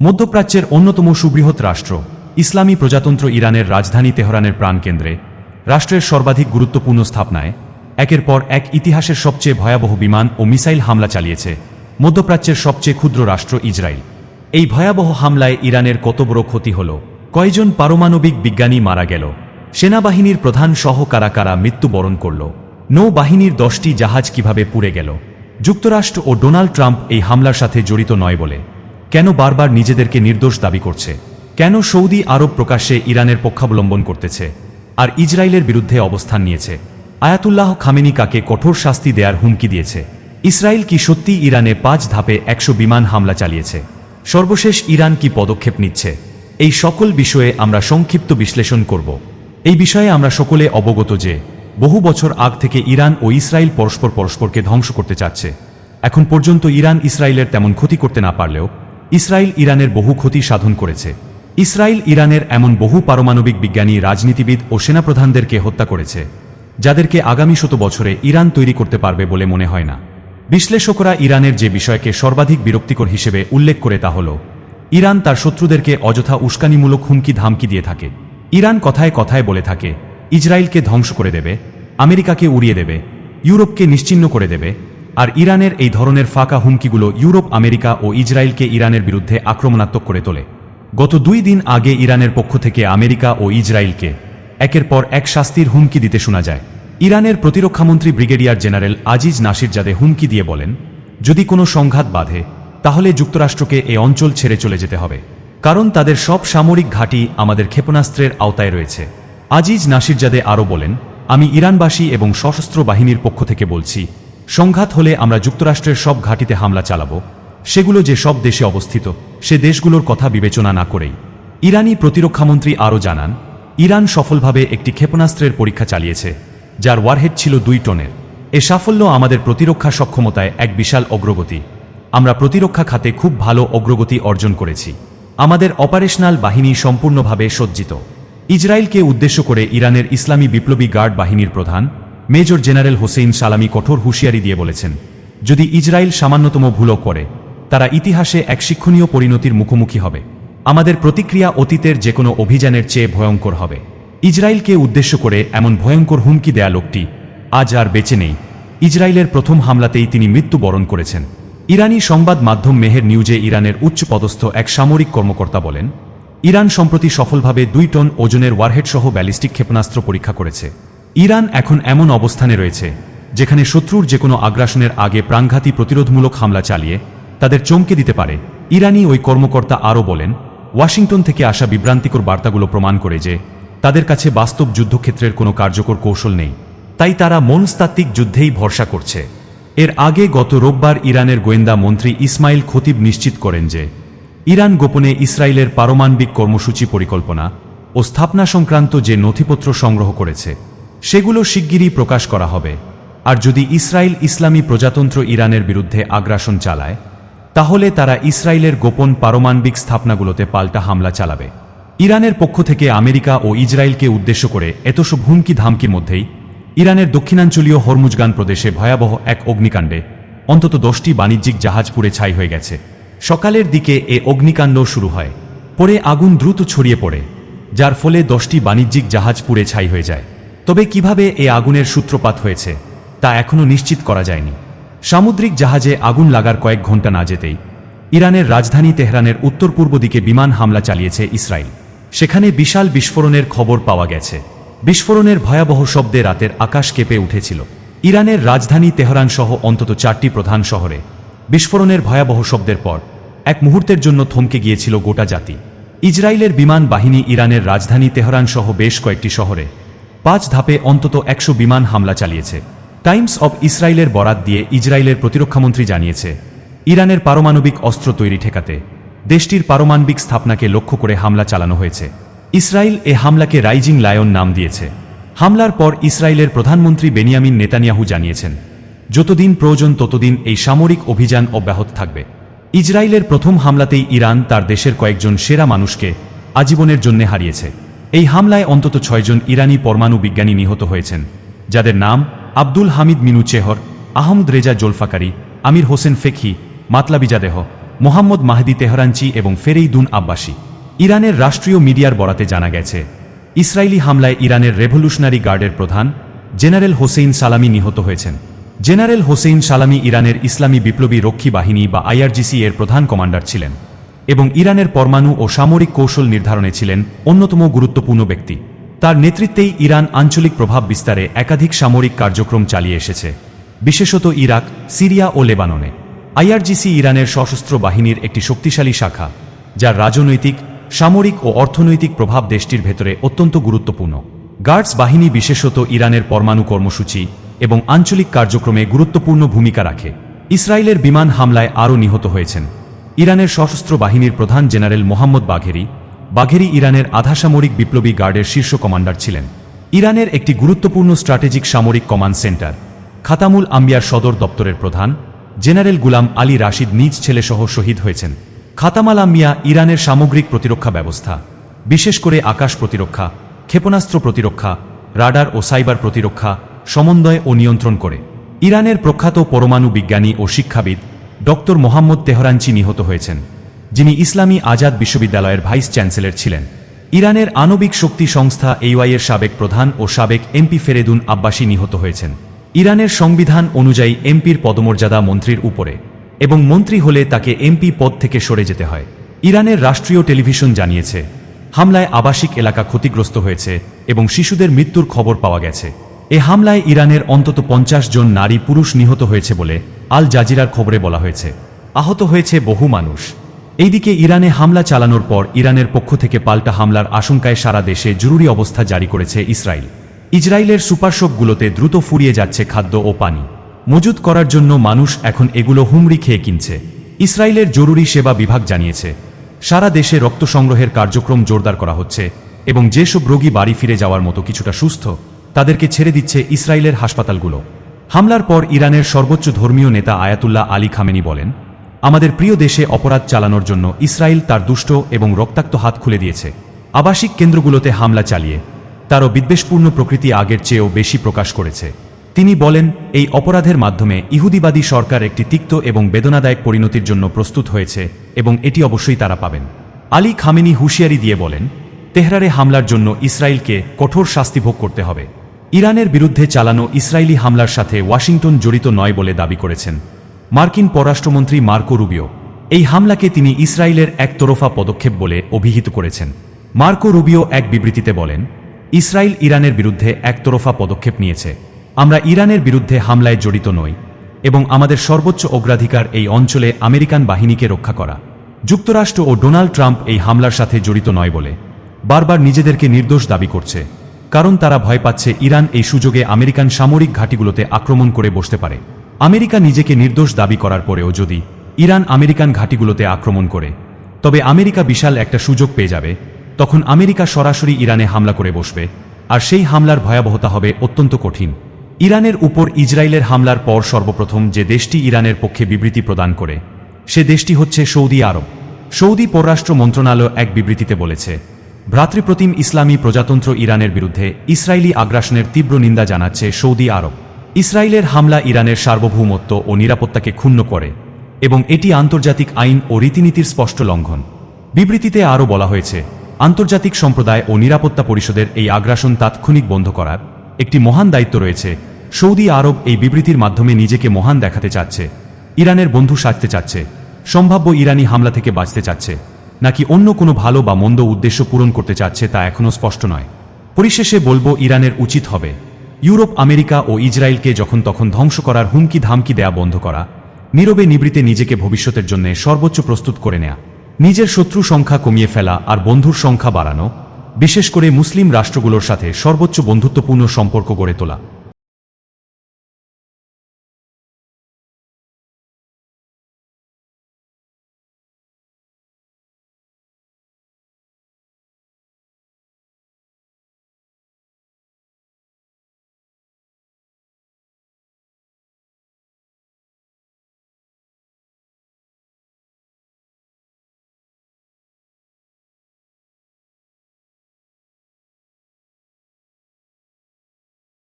মধ্যপ্রাচ্যের অন্যতম সুবৃহৎ রাষ্ট্র, ইসলামী প্রজাতন্ত্র ইরানের রাজধানী তেহরানের প্রাণকেন্দ্রে, রাষ্ট্রের সর্বাধিক গুরুত্বপূর্ণ স্থাপনায় একের পর এক ইতিহাসের সবচেয়ে ভয়াবহ বিমান ও মিসাইল হামলা চালিয়েছে মধ্যপ্রাচ্যের সবচেয়ে ক্ষুদ্র রাষ্ট্র ইসরায়েল। এই ভয়াবহ হামলায় ইরানের কত বড় ক্ষতি হল, কয়জন পারমাণবিক বিজ্ঞানী মারা গেল, সেনাবাহিনীর প্রধান সহ কারা কারা মৃত্যুবরণ করল, নৌবাহিনীর দশটি জাহাজ কীভাবে পুড়ে গেল, যুক্তরাষ্ট্র ও ডোনাল্ড ট্রাম্প এই হামলার সাথে জড়িত নয় বলে কেন বারবার নিজেদেরকে নির্দোষ দাবি করছে? কেন সৌদি আরব প্রকাশ্যে ইরানের পক্ষাবলম্বন করতেছে? আর ইসরায়েলের বিরুদ্ধে অবস্থান নিয়েছে? আয়াতুল্লাহ খামেনি কাকে কঠোর শাস্তি দেয়ার হুমকি দিয়েছে? ইসরায়েল কি সত্যি ইরানে পাঁচ ধাপে একশো বিমান হামলা চালিয়েছে? সর্বশেষ ইরান কি পদক্ষেপ নিচ্ছে? এই সকল বিষয়ে আমরা সংক্ষিপ্ত বিশ্লেষণ করব। এই বিষয়ে আমরা সকলে অবগত যে, বহু বছর আগ থেকে ইরান ও ইসরায়েল পরস্পর পরস্পরকে ধ্বংস করতে চাচ্ছে। এখন পর্যন্ত ইরান ইসরায়েলের তেমন ক্ষতি করতে না পারলেও ইসরায়েল ইরানের বহু ক্ষতি সাধন করেছে। ইসরায়েল ইরানের এমন বহু পারমাণবিক বিজ্ঞানী, রাজনীতিবিদ ও সেনাপ্রধানদেরকে হত্যা করেছে, যাদেরকে আগামী শত বছরে ইরান তৈরি করতে পারবে বলে মনে হয় না। বিশ্লেষকরা ইরানের যে বিষয়কে সর্বাধিক বিরক্তিকর হিসেবে উল্লেখ করে তা হল, ইরান তার শত্রুদেরকে অযথা উস্কানিমূলক হুমকি ধামকি দিয়ে থাকে। ইরান কথায় কথায় বলে থাকে, ইসরায়েলকে ধ্বংস করে দেবে, আমেরিকাকে উড়িয়ে দেবে, ইউরোপকে নিশ্চিহ্ন করে দেবে আর ইরানের এই ধরনের ফাঁকা হুমকিগুলো ইউরোপ, আমেরিকা ও ইসরায়েলকে ইরানের বিরুদ্ধে আক্রমণাত্মক করে তোলে। গত দুই দিন আগে ইরানের পক্ষ থেকে আমেরিকা ও ইসরায়েলকে একের পর এক শাস্তির হুমকি দিতে শোনা যায়। ইরানের প্রতিরক্ষামন্ত্রী brigadier general Aziz Nasirzadeh হুমকি দিয়ে বলেন, যদি কোনো সংঘাত বাধে, তাহলে যুক্তরাষ্ট্রকে এই অঞ্চল ছেড়ে চলে যেতে হবে। কারণ তাদের সব সামরিক ঘাঁটি আমাদের ক্ষেপণাস্ত্রের আওতায় রয়েছে। আজিজ নাসিরজাদে আরও বলেন, আমি ইরানবাসী এবং সশস্ত্র বাহিনীর পক্ষ থেকে বলছি সংঘাত হলে আমরা যুক্তরাষ্ট্রের সব ঘাঁটিতে হামলা চালাব। সেগুলো যে সব দেশে অবস্থিত, সে দেশগুলোর কথা বিবেচনা না করেই। ইরানি প্রতিরক্ষামন্ত্রী আরও জানান, ইরান সফলভাবে একটি ক্ষেপণাস্ত্রের পরীক্ষা চালিয়েছে, যার ওয়ারহেড ছিল দুই টনের। এ সাফল্য আমাদের প্রতিরক্ষা সক্ষমতায় এক বিশাল অগ্রগতি। আমরা প্রতিরক্ষা খাতে খুব ভালো অগ্রগতি অর্জন করেছি। আমাদের অপারেশনাল বাহিনী সম্পূর্ণভাবে সজ্জিত। ইসরায়েলকে উদ্দেশ্য করে ইরানের ইসলামী বিপ্লবী গার্ড বাহিনীর প্রধান মেজর জেনারেল হোসেইন সালামি কঠোর হুঁশিয়ারি দিয়ে বলেছেন, যদি ইসরায়েল সামান্যতম ভুলও করে, তারা ইতিহাসে এক শিক্ষণীয় পরিণতির মুখোমুখি হবে। আমাদের প্রতিক্রিয়া অতীতের যে কোনো অভিযানের চেয়ে ভয়ঙ্কর হবে। ইসরায়েলকে উদ্দেশ্য করে এমন ভয়ঙ্কর হুমকি দেয়া লোকটি আজ আর বেঁচে নেই। ইসরায়েলের প্রথম হামলাতেই তিনি মৃত্যুবরণ করেছেন। ইরানি সংবাদ মাধ্যম মেহের নিউজে ইরানের উচ্চপদস্থ এক সামরিক কর্মকর্তা বলেন, ইরান সম্প্রতি সফলভাবে দুই টন ওজনের ওয়ারহেড সহ ব্যালিস্টিক ক্ষেপণাস্ত্র পরীক্ষা করেছে। ইরান এখন এমন অবস্থানে রয়েছে, যেখানে শত্রুর যে কোনো আগ্রাসনের আগে প্রাণঘাতী প্রতিরোধমূলক হামলা চালিয়ে তাদের চমকে দিতে পারে। ইরানি ওই কর্মকর্তা আরও বলেন, ওয়াশিংটন থেকে আসা বিভ্রান্তিকর বার্তাগুলো প্রমাণ করে যে তাদের কাছে বাস্তব যুদ্ধক্ষেত্রের কোনো কার্যকর কৌশল নেই। তাই তারা মনস্তাত্ত্বিক যুদ্ধেই ভরসা করছে। এর আগে গত রোববার ইরানের গোয়েন্দা মন্ত্রী ইসমাইল খতিব নিশ্চিত করেন যে ইরান গোপনে ইসরায়েলের পারমাণবিক কর্মসূচি পরিকল্পনা ও স্থাপনা সংক্রান্ত যে নথিপত্র সংগ্রহ করেছে সেগুলো শিগগিরই প্রকাশ করা হবে। আর যদি ইসরায়েল ইসলামী প্রজাতন্ত্র ইরানের বিরুদ্ধে আগ্রাসন চালায়, তাহলে তারা ইসরায়েলের গোপন পারমাণবিক স্থাপনাগুলোতে পাল্টা হামলা চালাবে। ইরানের পক্ষ থেকে আমেরিকা ও ইসরায়েলকে উদ্দেশ্য করে এত সব হুমকি ধামকির মধ্যেই ইরানের দক্ষিণাঞ্চলীয় হরমুজগান প্রদেশে ভয়াবহ এক অগ্নিকাণ্ডে অন্তত দশটি বাণিজ্যিক জাহাজ পুড়ে ছাই হয়ে গেছে। সকালের দিকে এ অগ্নিকাণ্ড শুরু হয়। পরে আগুন দ্রুত ছড়িয়ে পড়ে, যার ফলে দশটি বাণিজ্যিক জাহাজ পুড়ে ছাই হয়ে যায়। তবে কীভাবে এ আগুনের সূত্রপাত হয়েছে, তা এখনও নিশ্চিত করা যায়নি। সামুদ্রিক জাহাজে আগুন লাগার কয়েক ঘণ্টা না যেতেই ইরানের রাজধানী তেহরানের উত্তর পূর্ব দিকে বিমান হামলা চালিয়েছে ইসরায়েল। সেখানে বিশাল বিস্ফোরণের খবর পাওয়া গেছে। বিস্ফোরণের ভয়াবহ শব্দে রাতের আকাশ কেঁপে উঠেছিল। ইরানের রাজধানী তেহরান সহ অন্তত চারটি প্রধান শহরে বিস্ফোরণের ভয়াবহ শব্দের পর এক মুহূর্তের জন্য থমকে গিয়েছিল গোটা জাতি। ইসরায়েলের বিমান বাহিনী ইরানের রাজধানী তেহরান সহ বেশ কয়েকটি শহরে পাঁচ ধাপে অন্তত একশো বিমান হামলা চালিয়েছে। টাইমস অব ইসরায়েলের বরাত দিয়ে ইসরায়েলের প্রতিরক্ষামন্ত্রী জানিয়েছে, ইরানের পারমাণবিক অস্ত্র তৈরি ঠেকাতে দেশটির পারমাণবিক স্থাপনাকে লক্ষ্য করে হামলা চালানো হয়েছে। ইসরায়েল এ হামলাকে রাইজিং লায়ন নাম দিয়েছে। হামলার পর ইসরায়েলের প্রধানমন্ত্রী বেনিয়ামিন নেতানিয়াহু জানিয়েছেন, যতদিন প্রয়োজন ততদিন এই সামরিক অভিযান অব্যাহত থাকবে। ইসরায়েলের প্রথম হামলাতেই ইরান তার দেশের কয়েকজন সেরা মানুষকে আজীবনের জন্য হারিয়েছে। এই হামলায় অন্তত ছয়জন ইরানি পরমাণু বিজ্ঞানী নিহত হয়েছেন, যাদের নাম আব্দুল হামিদ মিনু চেহর, আহমদ রেজা জোলফাকারি, আমির হোসেন ফেখি, মাতলাবিজাদেহ, মোহাম্মদ মাহদি তেহরানচি এবং ফেরেইদুন আব্বাসী। ইরানের রাষ্ট্রীয় মিডিয়ার বরাতে জানা গেছে ইসরায়েলি হামলায় ইরানের রেভলিউশনারি গার্ডের প্রধান জেনারেল হোসেইন সালামি নিহত হয়েছেন। জেনারেল হোসেইন সালামি ইরানের ইসলামী বিপ্লবী রক্ষী বাহিনী বা আইআরজিসি এর প্রধান কমান্ডার ছিলেন। এবং ইরানের পরমাণু ও সামরিক কৌশল নির্ধারণে ছিলেন অন্যতম গুরুত্বপূর্ণ ব্যক্তি। তার নেতৃত্বেই ইরান আঞ্চলিক প্রভাব বিস্তারে একাধিক সামরিক কার্যক্রম চালিয়ে এসেছে, বিশেষত ইরাক, সিরিয়া ও লেবাননে। আইআরজিসি ইরানের সশস্ত্র বাহিনীর একটি শক্তিশালী শাখা, যার রাজনৈতিক, সামরিক ও অর্থনৈতিক প্রভাব দেশটির ভেতরে অত্যন্ত গুরুত্বপূর্ণ। গার্ডস বাহিনী বিশেষত ইরানের পরমাণু কর্মসূচি এবং আঞ্চলিক কার্যক্রমে গুরুত্বপূর্ণ ভূমিকা রাখে। ইসরায়েলের বিমান হামলায় আরও নিহত হয়েছেন। ইরানের সশস্ত্র বাহিনীর প্রধান জেনারেল মোহাম্মদ বাঘেরি বাঘেরি ইরানের আধাসামরিক বিপ্লবী গার্ডের শীর্ষ কমান্ডার ছিলেন। ইরানের একটি গুরুত্বপূর্ণ স্ট্র্যাটেজিক সামরিক কমান্ড সেন্টার, খাতামুল আম্বিয়ার সদর দপ্তরের প্রধান, জেনারেল গুলাম আলী রাশিদ নিজ ছেলেসহ শহীদ হয়েছেন। খাতামাল আম্বিয়া ইরানের সামগ্রিক প্রতিরক্ষা ব্যবস্থা, বিশেষ করে আকাশ প্রতিরক্ষা, ক্ষেপণাস্ত্র প্রতিরক্ষা, রাডার ও সাইবার প্রতিরক্ষা, সমন্বয় ও নিয়ন্ত্রণ করে। ইরানের প্রখ্যাত পরমাণু বিজ্ঞানী ও শিক্ষাবিদ ডক্টর মোহাম্মদ তেহরানচি নিহত হয়েছেন, যিনি ইসলামী আজাদ বিশ্ববিদ্যালয়ের ভাইস চ্যান্সেলর ছিলেন। ইরানের আণবিক শক্তি সংস্থা এইওয়াইয়ের সাবেক প্রধান ও সাবেক এমপি ফেরেদুন আব্বাসী নিহত হয়েছেন। ইরানের সংবিধান অনুযায়ী এমপির পদমর্যাদা মন্ত্রীর উপরে, এবং মন্ত্রী হলে তাকে এমপি পদ থেকে সরে যেতে হয়। ইরানের রাষ্ট্রীয় টেলিভিশন জানিয়েছে, হামলায় আবাসিক এলাকা ক্ষতিগ্রস্ত হয়েছে এবং শিশুদের মৃত্যুর খবর পাওয়া গেছে। এ হামলায় ইরানের অন্তত পঞ্চাশ জন নারী পুরুষ নিহত হয়েছে বলে আল জাজিরার খবরে বলা হয়েছে। আহত হয়েছে বহু মানুষ। এইদিকে ইরানে হামলা চালানোর পর ইরানের পক্ষ থেকে পাল্টা হামলার আশঙ্কায় সারা দেশে জরুরি অবস্থা জারি করেছে ইসরায়েল। ইসরায়েলের সুপারশপগুলোতে দ্রুত ফুরিয়ে যাচ্ছে খাদ্য ও পানি। মজুত করার জন্য মানুষ এখন এগুলো হুমড়ি খেয়ে কিনছে। ইসরায়েলের জরুরি সেবা বিভাগ জানিয়েছে। সারা দেশে রক্ত সংগ্রহের কার্যক্রম জোরদার করা হচ্ছে এবং যেসব রোগী বাড়ি ফিরে যাওয়ার মতো কিছুটা সুস্থ তাদেরকে ছেড়ে দিচ্ছে ইসরায়েলের হাসপাতালগুলো। হামলার পর ইরানের সর্বোচ্চ ধর্মীয় নেতা আয়াতুল্লাহ আলী খামেনি বলেন, আমাদের প্রিয় দেশে অপরাধ চালানোর জন্য ইসরায়েল তার দুষ্ট এবং রক্তাক্ত হাত খুলে দিয়েছে। আবাসিক কেন্দ্রগুলোতে হামলা চালিয়ে তারও বিদ্বেষপূর্ণ প্রকৃতি আগের চেয়েও বেশি প্রকাশ করেছে। তিনি বলেন, এই অপরাধের মাধ্যমে ইহুদিবাদী সরকার একটি তিক্ত এবং বেদনাদায়ক পরিণতির জন্য প্রস্তুত হয়েছে এবং এটি অবশ্যই তারা পাবেন। আলী খামেনি হুঁশিয়ারি দিয়ে বলেন, তেহরারে হামলার জন্য ইসরায়েলকে কঠোর শাস্তি ভোগ করতে হবে। ইরানের বিরুদ্ধে চালানো ইসরায়েলি হামলার সাথে ওয়াশিংটন জড়িত নয় বলে দাবি করেছেন মার্কিন পররাষ্ট্রমন্ত্রী মার্কো রুবিও। এই হামলাকে তিনি ইসরায়েলের একতরফা পদক্ষেপ বলে অভিহিত করেছেন। মার্কো রুবিও এক বিবৃতিতে বলেন, ইসরায়েল ইরানের বিরুদ্ধে একতরফা পদক্ষেপ নিয়েছে। আমরা ইরানের বিরুদ্ধে হামলায় জড়িত নই এবং আমাদের সর্বোচ্চ অগ্রাধিকার এই অঞ্চলে আমেরিকান বাহিনীকে রক্ষা করা। যুক্তরাষ্ট্র ও ডোনাল্ড ট্রাম্প এই হামলার সাথে জড়িত নয় বলে বারবার নিজেদেরকে নির্দোষ দাবি করছে। কারণ তারা ভয় পাচ্ছে ইরান এই সুযোগে আমেরিকান সামরিক ঘাঁটিগুলোতে আক্রমণ করে বসতে পারে। আমেরিকা নিজেকে নির্দোষ দাবি করার পরেও যদি ইরান আমেরিকান ঘাঁটিগুলোতে আক্রমণ করে, তবে আমেরিকা বিশাল একটা সুযোগ পেয়ে যাবে, তখন আমেরিকা সরাসরি ইরানে হামলা করে বসবে, আর সেই হামলার ভয়াবহতা হবে অত্যন্ত কঠিন। ইরানের উপর ইসরায়েলের হামলার পর সর্বপ্রথম যে দেশটি ইরানের পক্ষে বিবৃতি প্রদান করে, সে দেশটি হচ্ছে সৌদি আরব। সৌদি পররাষ্ট্র মন্ত্রণালয় এক বিবৃতিতে বলেছে ভ্রাতৃপ্রতিম ইসলামী প্রজাতন্ত্র ইরানের বিরুদ্ধে ইসরায়েলি আগ্রাসনের তীব্র নিন্দা জানাচ্ছে সৌদি আরব। ইসরায়েলের হামলা ইরানের সার্বভৌমত্ব ও নিরাপত্তাকে ক্ষুণ্ণ করে এবং এটি আন্তর্জাতিক আইন ও রীতিনীতির স্পষ্ট লঙ্ঘন। বিবৃতিতে আরও বলা হয়েছে, আন্তর্জাতিক সম্প্রদায় ও নিরাপত্তা পরিষদের এই আগ্রাসন তাৎক্ষণিক বন্ধ করার একটি মহান দায়িত্ব রয়েছে। সৌদি আরব এই বিবৃতির মাধ্যমে নিজেকে মহান দেখাতে চাচ্ছে, ইরানের বন্ধু সাজতে চাচ্ছে, সম্ভাব্য ইরানি হামলা থেকে বাঁচতে চাচ্ছে। নাকি অন্য কোনো ভালো বা মন্দ উদ্দেশ্য পূরণ করতে চাচ্ছে তা এখনও স্পষ্ট নয়। পরিশেষে বলব, ইরানের উচিত হবে। ইউরোপ, আমেরিকা ও ইসরায়েলকে যখন তখন ধ্বংস করার হুমকি ধামকি দেয়া বন্ধ করা, নীরবে নিবৃতে নিজেকে ভবিষ্যতের জন্য সর্বোচ্চ প্রস্তুত করে নেয়া, নিজের শত্রু সংখ্যা কমিয়ে ফেলা আর বন্ধুর সংখ্যা বাড়ানো, বিশেষ করে মুসলিম রাষ্ট্রগুলোর সাথে সর্বোচ্চ বন্ধুত্বপূর্ণ সম্পর্ক গড়ে তোলা।